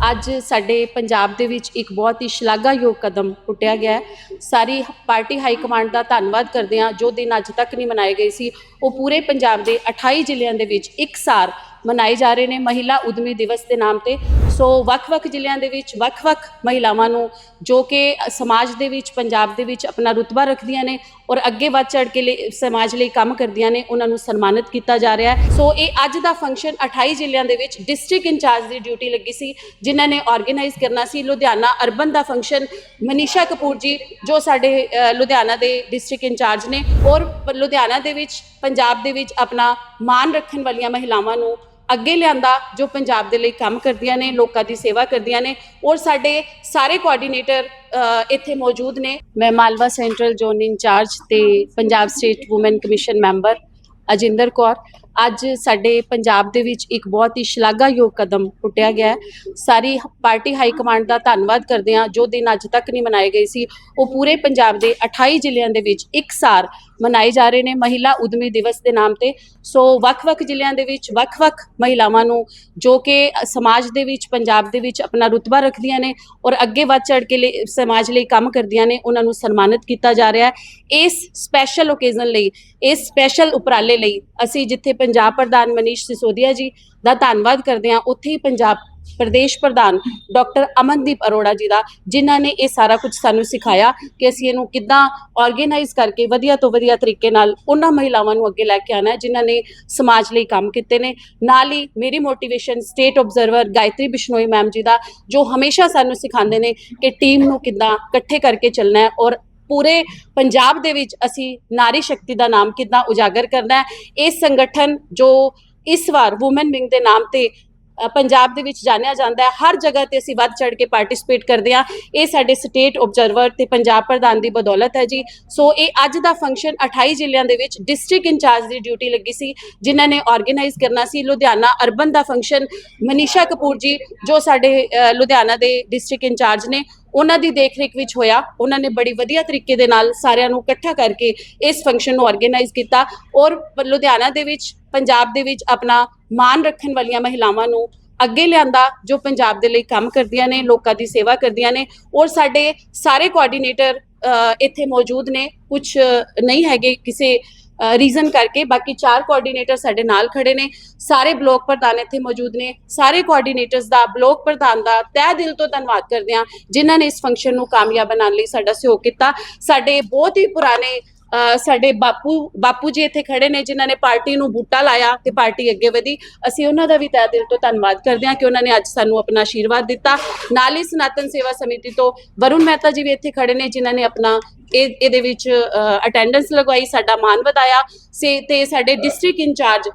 ਅੱਜ ਸਾਡੇ ਪੰਜਾਬ ਦੇ ਵਿੱਚ ਇੱਕ ਬਹੁਤ ਹੀ ਸ਼ਲਾਘਾਯੋਗ ਕਦਮ ਪੁੱਟਿਆ ਗਿਆ ਹੈ। ਸਾਰੀ ਪਾਰਟੀ ਹਾਈ ਕਮਾਂਡ ਦਾ ਧੰਨਵਾਦ ਕਰਦੇ ਹਾਂ। ਜੋ ਦਿਨ ਅੱਜ ਤੱਕ ਨਹੀਂ ਮਨਾਏ ਗਏ ਸੀ, ਉਹ ਪੂਰੇ ਪੰਜਾਬ ਦੇ 28 ਜ਼ਿਲ੍ਹਿਆਂ ਦੇ ਵਿੱਚ ਇੱਕ ਸਾਰ ਮਨਾਏ ਜਾ ਰਹੇ ਨੇ ਮਹਿਲਾ ਉਦਮੀ ਦਿਵਸ ਦੇ ਨਾਮ ਤੇ। ਸੋ ਵੱਖ-ਵੱਖ ਜ਼ਿਲ੍ਹਿਆਂ ਦੇ ਵਿੱਚ ਵੱਖ-ਵੱਖ ਮਹਿਲਾਵਾਂ ਨੂੰ ਜੋ ਕਿ ਸਮਾਜ ਦੇ ਵਿੱਚ, ਪੰਜਾਬ ਦੇ ਵਿੱਚ ਆਪਣਾ ਰੁਤਬਾ ਰੱਖਦੀਆਂ ਨੇ ਔਰ ਅੱਗੇ ਵੱਧ ਚੜ ਕੇ ਲਈ, ਸਮਾਜ ਲਈ ਕੰਮ ਕਰਦੀਆਂ ਨੇ, ਉਹਨਾਂ ਨੂੰ ਸਨਮਾਨਿਤ ਕੀਤਾ ਜਾ ਰਿਹਾ ਹੈ। ਸੋ ਇਹ ਅੱਜ ਦਾ ਫੰਕਸ਼ਨ 28 ਜ਼ਿਲ੍ਹਿਆਂ ਦੇ ਵਿੱਚ ਡਿਸਟ੍ਰਿਕਟ ਇੰਚਾਰਜ ਦੀ ਡਿਊਟੀ ਲੱਗੀ ਸੀ, ਜਿਨ੍ਹਾਂ ਨੇ ਆਰਗੇਨਾਈਜ਼ ਕਰਨਾ ਸੀ। ਲੁਧਿਆਣਾ ਅਰਬਨ ਦਾ ਫੰਕਸ਼ਨ ਮਨੀਸ਼ਾ ਕਪੂਰ ਜੀ, ਜੋ ਸਾਡੇ ਲੁਧਿਆਣਾ ਦੇ ਡਿਸਟ੍ਰਿਕਟ ਇੰਚਾਰਜ ਨੇ ਔਰ ਲੁਧਿਆਣਾ ਦੇ ਵਿੱਚ, ਪੰਜਾਬ ਦੇ ਵਿੱਚ ਆਪਣਾ ਮਾਣ ਰੱਖਣ ਵਾਲੀਆਂ ਮਹਿਲਾਵਾਂ ਨੂੰ ਅੱਗੇ ਲਿਆਂਦਾ, ਜੋ ਪੰਜਾਬ ਦੇ ਲਈ ਕੰਮ ਕਰਦੀਆਂ ਨੇ, ਲੋਕਾਂ ਦੀ ਸੇਵਾ ਕਰਦੀਆਂ ਨੇ, ਔਰ ਸਾਡੇ ਸਾਰੇ ਕੋਆਰਡੀਨੇਟਰ ਇੱਥੇ ਮੌਜੂਦ ਨੇ। ਮੈਂ ਮਾਲਵਾ ਸੈਂਟਰਲ ਜ਼ੋਨ ਇੰਚਾਰਜ ਤੇ Punjab state women commission member Ajinder Kaur. ਅੱਜ ਸਾਡੇ ਪੰਜਾਬ ਦੇ ਵਿੱਚ ਇੱਕ ਬਹੁਤ ਹੀ ਸ਼ਲਾਘਾਯੋਗ ਕਦਮ ਪੁੱਟਿਆ ਗਿਆ ਹੈ। ਸਾਰੀ ਪਾਰਟੀ ਹਾਈ ਕਮਾਂਡ ਦਾ ਧੰਨਵਾਦ ਕਰਦੇ ਹਾਂ। ਜੋ ਦਿਨ ਅੱਜ ਤੱਕ ਨਹੀਂ ਮਨਾਏ ਗਏ ਸੀ, ਉਹ ਪੂਰੇ ਪੰਜਾਬ ਦੇ 28 ਜ਼ਿਲ੍ਹਿਆਂ ਦੇ ਵਿੱਚ ਇੱਕ ਸਾਰ ਮਨਾਏ ਜਾ ਰਹੇ ਨੇ ਮਹਿਲਾ ਉਦਮੀ ਦਿਵਸ ਦੇ ਨਾਮ ਤੇ। ਸੋ ਵੱਖ-ਵੱਖ ਜ਼ਿਲ੍ਹਿਆਂ ਦੇ ਵਿੱਚ ਵੱਖ-ਵੱਖ ਮਹਿਲਾਵਾਂ ਨੂੰ ਜੋ ਕਿ ਸਮਾਜ ਦੇ ਵਿੱਚ, ਪੰਜਾਬ ਦੇ ਵਿੱਚ ਆਪਣਾ ਰੁਤਬਾ ਰੱਖਦੀਆਂ ਨੇ ਔਰ ਅੱਗੇ ਵੱਧ ਚੜ ਕੇ ਲਈ, ਸਮਾਜ ਲਈ ਕੰਮ ਕਰਦੀਆਂ ਨੇ, ਉਹਨਾਂ ਨੂੰ ਸਨਮਾਨਿਤ ਕੀਤਾ ਜਾ ਰਿਹਾ ਹੈ। ਇਸ ਸਪੈਸ਼ਲ ਓਕੇਜ਼ਨ ਲਈ, ਇਸ ਸਪੈਸ਼ਲ ਉਪਰਾਲੇ ਲਈ ਅਸੀਂ ਜਿੱਥੇ ਪੰਜਾਬ ਪ੍ਰਧਾਨ ਮਨੀਸ਼ ਸਿਸੋਦੀਆ ਜੀ ਦਾ ਧੰਨਵਾਦ ਕਰਦੇ ਹਾਂ, ਉੱਥੇ ਹੀ ਪੰਜਾਬ ਪ੍ਰਦੇਸ਼ ਪ੍ਰਧਾਨ ਡਾਕਟਰ ਅਮਨਦੀਪ ਅਰੋੜਾ ਜੀ ਦਾ, ਜਿਨ੍ਹਾਂ ਨੇ ਇਹ ਸਾਰਾ ਕੁਝ ਸਾਨੂੰ ਸਿਖਾਇਆ ਕਿ ਅਸੀਂ ਇਹਨੂੰ ਕਿੱਦਾਂ ਆਰਗੇਨਾਈਜ਼ ਕਰਕੇ ਵਧੀਆ ਤੋਂ ਵਧੀਆ ਤਰੀਕੇ ਨਾਲ ਉਹਨਾਂ ਮਹਿਲਾਵਾਂ ਨੂੰ ਅੱਗੇ ਲੈ ਕੇ ਆਣਾ ਹੈ, ਜਿਨ੍ਹਾਂ ਨੇ ਸਮਾਜ ਲਈ ਕੰਮ ਕੀਤੇ ਨੇ। ਨਾਲ ਹੀ ਮੇਰੀ motivation state observer Gayatri Bishnoi ma'am ji ਦਾ, ਜੋ ਹਮੇਸ਼ਾ ਸਾਨੂੰ ਸਿਖਾਉਂਦੇ ਨੇ ਕਿ ਟੀਮ ਨੂੰ ਕਿੱਦਾਂ ਇਕੱਠੇ ਕਰਕੇ ਚੱਲਣਾ ਹੈ ਔਰ ਪੂਰੇ ਪੰਜਾਬ ਦੇ ਵਿੱਚ ਅਸੀਂ ਨਾਰੀ ਸ਼ਕਤੀ ਦਾ ਨਾਮ ਕਿੱਦਾਂ ਉਜਾਗਰ ਕਰਨਾ ਹੈ, ਇਹ ਸੰਗਠਨ ਜੋ ਇਸ ਵਾਰ ਔਮਨ ਵਿੰਗ ਦੇ ਨਾਮ ਤੇ ਪੰਜਾਬ ਦੇ ਵਿੱਚ ਜਾਣਿਆ ਜਾਂਦਾ ਹੈ। ਹਰ ਜਗ੍ਹਾ ਤੇ ਅਸੀਂ ਵੱਧ ਚੜ ਕੇ ਪਾਰਟਿਸਿਪੇਟ ਕਰਦੇ ਹਾਂ। ਇਹ ਸਾਡੇ ਸਟੇਟ ਆਬਜ਼ਰਵਰ ਤੇ ਪੰਜਾਬ ਪ੍ਰਧਾਨ ਦੀ ਬਦੌਲਤ ਹੈ ਜੀ। ਸੋ ਇਹ ਅੱਜ ਦਾ ਫੰਕਸ਼ਨ 28 ਜ਼ਿਲ੍ਹਿਆਂ ਦੇ ਵਿੱਚ ਡਿਸਟ੍ਰਿਕਟ ਇੰਚਾਰਜ ਦੀ ਡਿਊਟੀ ਲੱਗੀ ਸੀ, ਜਿਨ੍ਹਾਂ ਨੇ ਆਰਗੇਨਾਈਜ਼ ਕਰਨਾ ਸੀ। ਲੁਧਿਆਣਾ ਅਰਬਨ ਦਾ ਫੰਕਸ਼ਨ ਮਨੀਸ਼ਾ ਕਪੂਰ ਜੀ, ਜੋ ਸਾਡੇ ਲੁਧਿਆਣਾ ਦੇ ਡਿਸਟ੍ਰਿਕਟ ਇੰਚਾਰਜ ਨੇ, ਉਹਨਾਂ ਦੀ ਦੇਖਰੇਖ ਵਿੱਚ ਹੋਇਆ। ਉਹਨਾਂ ਨੇ ਬੜੀ ਵਧੀਆ ਤਰੀਕੇ ਦੇ ਨਾਲ ਸਾਰਿਆਂ ਨੂੰ ਇਕੱਠਾ ਕਰਕੇ ਇਸ ਫੰਕਸ਼ਨ ਨੂੰ ਆਰਗੇਨਾਈਜ਼ ਕੀਤਾ। ਔਰ ਲੁਧਿਆਣਾ ਦੇ ਵਿੱਚ, ਪੰਜਾਬ ਦੇ ਵਿੱਚ ਆਪਣਾ ਮਾਣ ਰੱਖਣ ਵਾਲੀਆਂ ਮਹਿਲਾਵਾਂ ਨੂੰ ਅੱਗੇ ਲਿਆਂਦਾ, ਜੋ ਪੰਜਾਬ ਦੇ ਲਈ ਕੰਮ ਕਰਦੀਆਂ ਨੇ, ਲੋਕਾਂ ਦੀ ਸੇਵਾ ਕਰਦੀਆਂ ਨੇ, ਔਰ ਸਾਡੇ ਸਾਰੇ ਕੋਆਰਡੀਨੇਟਰ ਇੱਥੇ ਮੌਜੂਦ ਨੇ। ਕੁਝ ਨਹੀਂ ਹੈਗੇ ਕਿਸੇ ਰੀਜ਼ਨ ਕਰਕੇ, ਬਾਕੀ ਚਾਰ ਕੋਆਰਡੀਨੇਟਰ ਸਾਡੇ ਨਾਲ ਖੜੇ ਨੇ। ਸਾਰੇ ਬਲਾਕ ਪ੍ਰਧਾਨ ਇੱਥੇ ਮੌਜੂਦ ਨੇ। ਸਾਰੇ ਕੋਆਰਡੀਨੇਟਰਸ ਦਾ, ਬਲਾਕ ਪ੍ਰਧਾਨ ਦਾ ਤਹਿ ਦਿਲ ਤੋਂ ਧੰਨਵਾਦ ਕਰਦੇ ਹਾਂ, ਜਿਨ੍ਹਾਂ ਨੇ ਇਸ ਫੰਕਸ਼ਨ ਨੂੰ ਕਾਮਯਾਬ ਬਣਾਉਣ ਲਈ ਸਾਡਾ ਸਹਿਯੋਗ ਕੀਤਾ। ਸਾਡੇ ਬਹੁਤ ਹੀ ਪੁਰਾਣੇ ਸਾਡੇ ਬਾਪੂ ਬਾਪੂ ਜੀ ਇੱਥੇ ਖੜੇ ਨੇ, ਜਿਨ੍ਹਾਂ ਨੇ ਪਾਰਟੀ ਨੂੰ ਬੂਟਾ ਲਾਇਆ ਤੇ ਪਾਰਟੀ ਅੱਗੇ ਵਧੀ। ਅਸੀਂ ਉਹਨਾਂ ਦਾ ਵੀ ਤਹਿ ਦਿਲ ਤੋਂ ਧੰਨਵਾਦ ਕਰਦੇ ਹਾਂ ਕਿ ਉਹਨਾਂ ਨੇ ਅੱਜ ਸਾਨੂੰ ਆਪਣਾ ਆਸ਼ੀਰਵਾਦ ਦਿੱਤਾ। ਨਾਲ ਹੀ ਸਨਾਤਨ ਸੇਵਾ ਸਮਿਤੀ ਤੋਂ ਵਰੁਣ ਮਹਿਤਾ ਜੀ ਵੀ ਇੱਥੇ ਖੜੇ ਨੇ, ਜਿਨ੍ਹਾਂ ਨੇ ਆਪਣਾ ਇਹ, ਇਹਦੇ ਵਿੱਚ ਅਟੈਂਡੈਂਸ ਲਗਵਾਈ, ਸਾਡਾ ਮਾਨ ਵਧਾਇਆ। ਸੇ, ਤੇ ਸਾਡੇ ਡਿਸਟ੍ਰਿਕਟ ਇੰਚਾਰਜ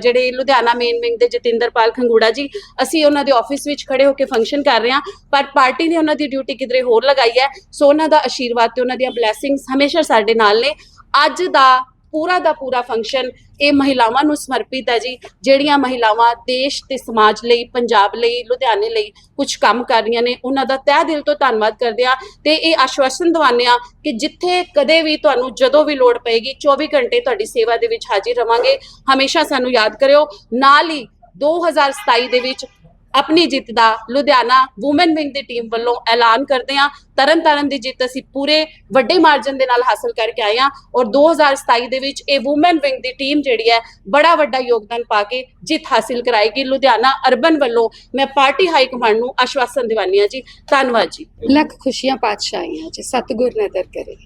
ਜਿਹੜੇ ਲੁਧਿਆਣਾ ਮੇਨ ਵਿੰਗ ਦੇ ਜਤਿੰਦਰਪਾਲ ਖੰਗੂੜਾ ਜੀ, ਅਸੀਂ ਉਹਨਾਂ ਦੇ ਆਫਿਸ ਵਿੱਚ ਖੜੇ ਹੋ ਕੇ ਫੰਕਸ਼ਨ ਕਰ ਰਹੇ ਹਾਂ, ਪਰ ਪਾਰਟੀ ਨੇ ਉਹਨਾਂ ਦੀ ਡਿਊਟੀ ਕਿਧਰੇ ਹੋਰ ਲਗਾਈ ਹੈ, ਸੋ ਉਹਨਾਂ ਦਾ ਆਸ਼ੀਰਵਾਦ ਤੇ ਉਹਨਾਂ ਦੀਆਂ ਬਲੇਸਿੰਗਸ ਹਮੇਸ਼ਾ ਸਾਡੇ ਨਾਲ ਨੇ। ਅੱਜ ਦਾ ਪੂਰਾ ਦਾ ਪੂਰਾ ਫੰਕਸ਼ਨ ਇਹ ਮਹਿਲਾਵਾਂ ਨੂੰ ਸਮਰਪਿਤ ਹੈ ਜੀ, ਜਿਹੜੀਆਂ ਮਹਿਲਾਵਾਂ ਦੇਸ਼ ਤੇ ਸਮਾਜ ਲਈ, ਪੰਜਾਬ ਲਈ, ਲੁਧਿਆਣੇ ਲਈ ਕੁਝ ਕੰਮ ਕਰ ਰਹੀਆਂ ਨੇ, ਉਹਨਾਂ ਦਾ ਤਹਿ ਦਿਲ ਤੋਂ ਧੰਨਵਾਦ ਕਰਦੇ ਆ ਤੇ ਇਹ ਆਸ਼ਵਾਸਨ ਦਿਵਾਉਂਦੇ ਆ ਕਿ ਜਿੱਥੇ ਕਦੇ ਵੀ ਤੁਹਾਨੂੰ ਜਦੋਂ ਵੀ ਲੋੜ ਪਏਗੀ 24 ਘੰਟੇ ਤੁਹਾਡੀ ਸੇਵਾ ਦੇ ਵਿੱਚ ਹਾਜ਼ਰ ਰਵਾਂਗੇ। ਹਮੇਸ਼ਾ ਸਾਨੂੰ ਯਾਦ ਕਰਿਓ, ਨਾਲ ਹੀ 2027 ਦੇ ਵਿੱਚ ਆਪਣੀ ਜਿੱਤ ਦਾ ਲੁਧਿਆਣਾ ਔਮਨ ਵਿੰਗ ਦੀ ਟੀਮ ਵੱਲੋਂ ਐਲਾਨ ਕਰਦੇ ਹਾਂ। ਤਰਨਤਾਰਨ ਦੀ ਜਿੱਤ ਅਸੀਂ ਪੂਰੇ ਵੱਡੇ ਮਾਰਜਨ ਦੇ ਨਾਲ ਹਾਸਲ ਕਰਕੇ ਆਏ ਹਾਂ ਔਰ 2027 ਦੇ ਵਿੱਚ ਇਹ ਔਮਨ ਵਿੰਗ ਦੀ ਟੀਮ ਜਿਹੜੀ ਹੈ ਬੜਾ ਵੱਡਾ ਯੋਗਦਾਨ ਪਾ ਕੇ ਜਿੱਤ ਹਾਸਲ ਕਰਾਏਗੀ। ਲੁਧਿਆਣਾ ਅਰਬਨ ਵੱਲੋਂ ਮੈਂ ਪਾਰਟੀ ਹਾਈ ਕਮਾਂਡ ਨੂੰ ਆਸ਼ਵਾਸਨ ਦਿਵਾਨੀ ਹਾਂ ਜੀ। ਧੰਨਵਾਦ ਜੀ। ਲੱਖ ਖੁਸ਼ੀਆਂ ਪਾਤਸ਼ਾਹੀਆਂ ਜੀ। ਸਤਿਗੁਰ ਨਦਰ ਕਰੇ।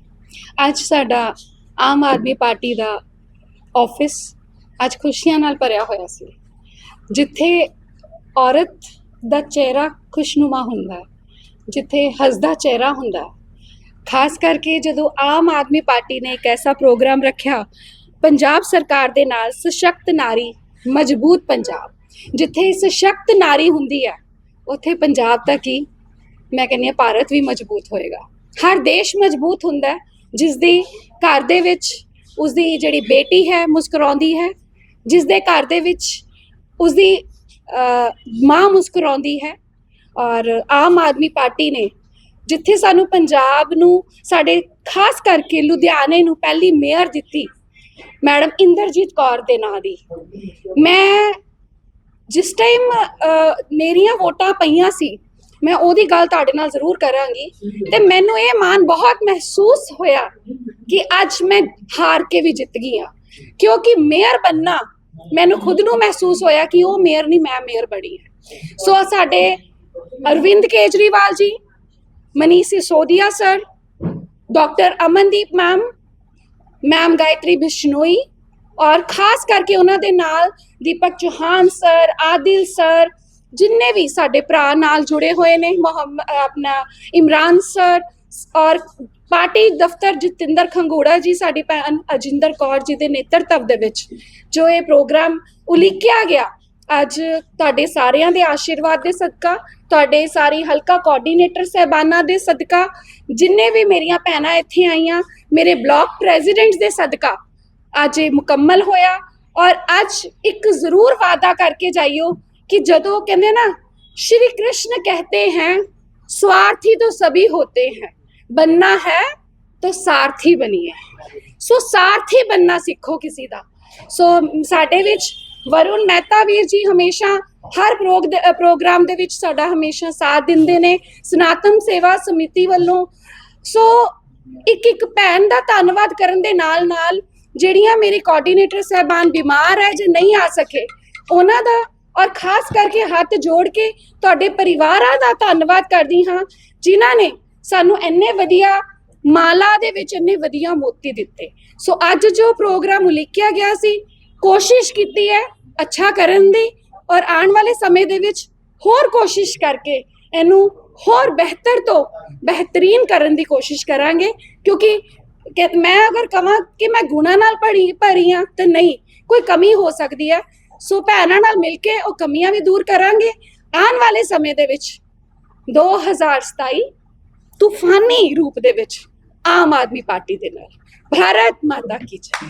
ਅੱਜ ਸਾਡਾ ਆਮ ਆਦਮੀ ਪਾਰਟੀ ਦਾ ਆਫਿਸ ਅੱਜ ਖੁਸ਼ੀਆਂ ਨਾਲ ਭਰਿਆ ਹੋਇਆ ਸੀ। ਜਿੱਥੇ ਔਰਤ ਦਾ ਚਿਹਰਾ ਖੁਸ਼ਨੁਮਾ ਹੁੰਦਾ ਹੈ, ਜਿੱਥੇ ਹੱਸਦਾ ਚਿਹਰਾ ਹੁੰਦਾ ਹੈ। ਖਾਸ ਕਰਕੇ ਜਦੋਂ ਆਮ ਆਦਮੀ ਪਾਰਟੀ ਨੇ ਇੱਕ ਐਸਾ ਪ੍ਰੋਗਰਾਮ ਰੱਖਿਆ ਪੰਜਾਬ ਸਰਕਾਰ ਦੇ ਨਾਲ ਸਸ਼ਕਤ ਨਾਰੀ ਮਜ਼ਬੂਤ ਪੰਜਾਬ ਜਿੱਥੇ ਸਸ਼ਕਤ ਨਾਰੀ ਹੁੰਦੀ ਹੈ ਉੱਥੇ ਪੰਜਾਬ ਤਾਂ ਕੀ ਮੈਂ ਕਹਿੰਦੀ ਹਾਂ ਭਾਰਤ ਵੀ ਮਜ਼ਬੂਤ ਹੋਏਗਾ ਹਰ ਦੇਸ਼ ਮਜ਼ਬੂਤ ਹੁੰਦਾ ਹੈ ਜਿਸ ਦੀ ਘਰ ਦੇ ਵਿੱਚ ਉਸ ਦੀ ਜਿਹੜੀ ਬੇਟੀ ਹੈ ਮੁਸਕਰਾਉਂਦੀ ਹੈ ਜਿਸ ਦੇ ਘਰ ਦੇ ਵਿੱਚ ਉਸ ਦੀ ਮਾਂ ਮੁਸਕਰਾਉਂਦੀ ਹੈ ਔਰ ਆਮ ਆਦਮੀ ਪਾਰਟੀ ਨੇ ਜਿੱਥੇ ਸਾਨੂੰ ਪੰਜਾਬ ਨੂੰ, ਸਾਡੇ ਖਾਸ ਕਰਕੇ ਲੁਧਿਆਣੇ ਨੂੰ ਪਹਿਲੀ ਮੇਅਰ ਦਿੱਤੀ, ਮੈਡਮ ਇੰਦਰਜੀਤ ਕੌਰ ਦੇ ਨਾਂ ਦੀ। ਮੈਂ ਜਿਸ ਟਾਈਮ ਮੇਰੀਆਂ ਵੋਟਾਂ ਪਈਆਂ ਸੀ, ਮੈਂ ਉਹਦੀ ਗੱਲ ਤੁਹਾਡੇ ਨਾਲ ਜ਼ਰੂਰ ਕਰਾਂਗੀ। ਤੇ ਮੈਨੂੰ ਇਹ ਮਾਣ ਬਹੁਤ ਮਹਿਸੂਸ ਹੋਇਆ ਕਿ ਅੱਜ ਮੈਂ ਹਾਰ ਕੇ ਵੀ ਜਿੱਤ ਗਈ ਹਾਂ। ਕਿਉਂਕਿ ਮੇਅਰ ਬੰਨਾ ਮੈਨੂੰ ਖੁਦ ਨੂੰ ਮਹਿਸੂਸ ਹੋਇਆ ਕਿ ਉਹ ਮੇਅਰ ਨਹੀਂ, ਮੈਂ ਮੇਅਰ ਬਣੀ ਹੈ। ਸੋ ਸਾਡੇ Arvind Kejriwal ji, Manish Sisodia sir doctor Amandeep ma'am ma'am Gayatri Bishnoi ਔਰ ਖਾਸ ਕਰਕੇ ਉਹਨਾਂ ਦੇ ਨਾਲ ਦੀਪਕ ਚੌਹਾਨ ਸਰ ਆਦਿਲ ਸਰ ਜਿੰਨੇ ਵੀ ਸਾਡੇ ਭਰਾ ਨਾਲ ਜੁੜੇ ਹੋਏ ਨੇ ਮੁਹੰਮਦ ਆਪਣਾ ਇਮਰਾਨ ਸਰ ਔਰ ਪਾਰਟੀ ਦਫ਼ਤਰ ਜਤਿੰਦਰ ਖੰਗੋੜਾ ਜੀ, ਸਾਡੀ ਭੈਣ ਅਜਿੰਦਰ ਕੌਰ ਜੀ ਦੇ ਨੇਤਰਤਵ ਦੇ ਵਿੱਚ ਜੋ ਇਹ ਪ੍ਰੋਗਰਾਮ ਉਲੀਕਿਆ ਗਿਆ। ਅੱਜ ਤੁਹਾਡੇ ਸਾਰਿਆਂ ਦੇ ਆਸ਼ੀਰਵਾਦ ਦੇ ਸਦਕਾ, ਤੁਹਾਡੇ ਸਾਰੀ ਹਲਕਾ ਕੋਆਰਡੀਨੇਟਰ ਸਹਿਬਾਨਾਂ ਦੇ ਸਦਕਾ, ਜਿੰਨੇ ਵੀ ਮੇਰੀਆਂ ਭੈਣਾਂ ਇੱਥੇ ਆਈਆਂ, ਮੇਰੇ ਬਲਾਕ ਪ੍ਰੈਜ਼ੀਡੈਂਟ ਦੇ ਸਦਕਾ, ਅੱਜ ਇਹ ਮੁਕੰਮਲ ਹੋਇਆ। ਔਰ ਅੱਜ ਇੱਕ ਜ਼ਰੂਰ ਵਾਦਾ ਕਰਕੇ ਜਾਈਓ ਕਿ ਜਦੋਂ ਕਹਿੰਦੇ ਨਾ, ਸ਼੍ਰੀ ਕ੍ਰਿਸ਼ਨ ਕਹਤੇ ਹੈ, ਸਵਾਰਥੀ ਤੋਂ ਸਭੀ ਹੋਤੇ ਹੈ। बनना है तो ਸਾਰਥੀ ਬਣੀਏ ਸੋ ਸਾਰਥੀ ਬੰਨਾ ਸਿੱਖੋ ਕਿਸੇ ਦਾ ਸੋ ਸਾਡੇ ਵਿੱਚ ਵਰੁਣ ਮਹਿਤਾ ਵੀਰ ਜੀ ਹਮੇਸ਼ਾ ਹਰ ਪ੍ਰੋਗ- ਦੇ- ਅ, ਪ੍ਰੋਗਰਾਮ ਦੇ ਵਿੱਚ ਸਾਡਾ ਹਮੇਸ਼ਾ ਸਾਥ ਦਿੰਦੇ ਨੇ ਸਨਾਤਨ ਸੇਵਾ ਸਮਿਤੀ ਵੱਲੋਂ ਸੋ ਇੱਕ ਇੱਕ ਭੈਣ ਦਾ ਧੰਨਵਾਦ ਕਰਨ ਦੇ ਨਾਲ ਨਾਲ ਜਿਹੜੀਆਂ ਮੇਰੇ ਕੋਆਰਡੀਨੇਟਰ ਸਹਿਬਾਨ ਬਿਮਾਰ ਹੈ ਜੇ ਨਹੀਂ ਆ ਸਕੇ ਉਹਨਾਂ ਦਾ ਔਰ ਖਾਸ ਕਰਕੇ ਹੱਥ ਜੋੜ ਕੇ ਤੁਹਾਡੇ ਪਰਿਵਾਰਾਂ ਦਾ ਧੰਨਵਾਦ ਕਰਦੀ ਹਾਂ ਜਿਨ੍ਹਾਂ ਨੇ ਸਾਨੂੰ ਇੰਨੇ ਵਧੀਆ ਮਾਲਾ ਦੇ ਵਿੱਚ ਇੰਨੇ ਵਧੀਆ ਮੋਤੀ ਦਿੱਤੇ। ਸੋ ਅੱਜ ਜੋ ਪ੍ਰੋਗਰਾਮ ਉਲੀਕਿਆ ਗਿਆ ਸੀ, ਕੋਸ਼ਿਸ਼ ਕੀਤੀ ਹੈ ਅੱਛਾ ਕਰਨ ਦੀ ਔਰ ਆਉਣ ਵਾਲੇ ਸਮੇਂ ਦੇ ਵਿੱਚ ਹੋਰ ਕੋਸ਼ਿਸ਼ ਕਰਕੇ ਇਹਨੂੰ ਹੋਰ ਬਿਹਤਰ ਤੋਂ ਬਿਹਤਰੀਨ ਕਰਨ ਦੀ ਕੋਸ਼ਿਸ਼ ਕਰਾਂਗੇ। ਕਿਉਂਕਿ ਮੈਂ ਅਗਰ ਕਹਾਂ ਕਿ ਮੈਂ ਗੁਣਾ ਨਾਲ ਭਰੀ ਭਰੀ ਹਾਂ ਤਾਂ ਨਹੀਂ, ਕੋਈ ਕਮੀ ਹੋ ਸਕਦੀ ਹੈ। ਸੋ ਭੈਣਾਂ ਨਾਲ ਮਿਲ ਕੇ ਉਹ ਕਮੀਆਂ ਵੀ ਦੂਰ ਕਰਾਂਗੇ। ਆਉਣ ਵਾਲੇ ਸਮੇਂ ਦੇ ਵਿੱਚ 2027 ਤੂਫਾਨੀ ਰੂਪ ਦੇ ਵਿੱਚ ਆਮ ਆਦਮੀ ਪਾਰਟੀ ਦੇ ਨਾਲ ਭਾਰਤ ਮਾਤਾ ਕੀ ਜੈ।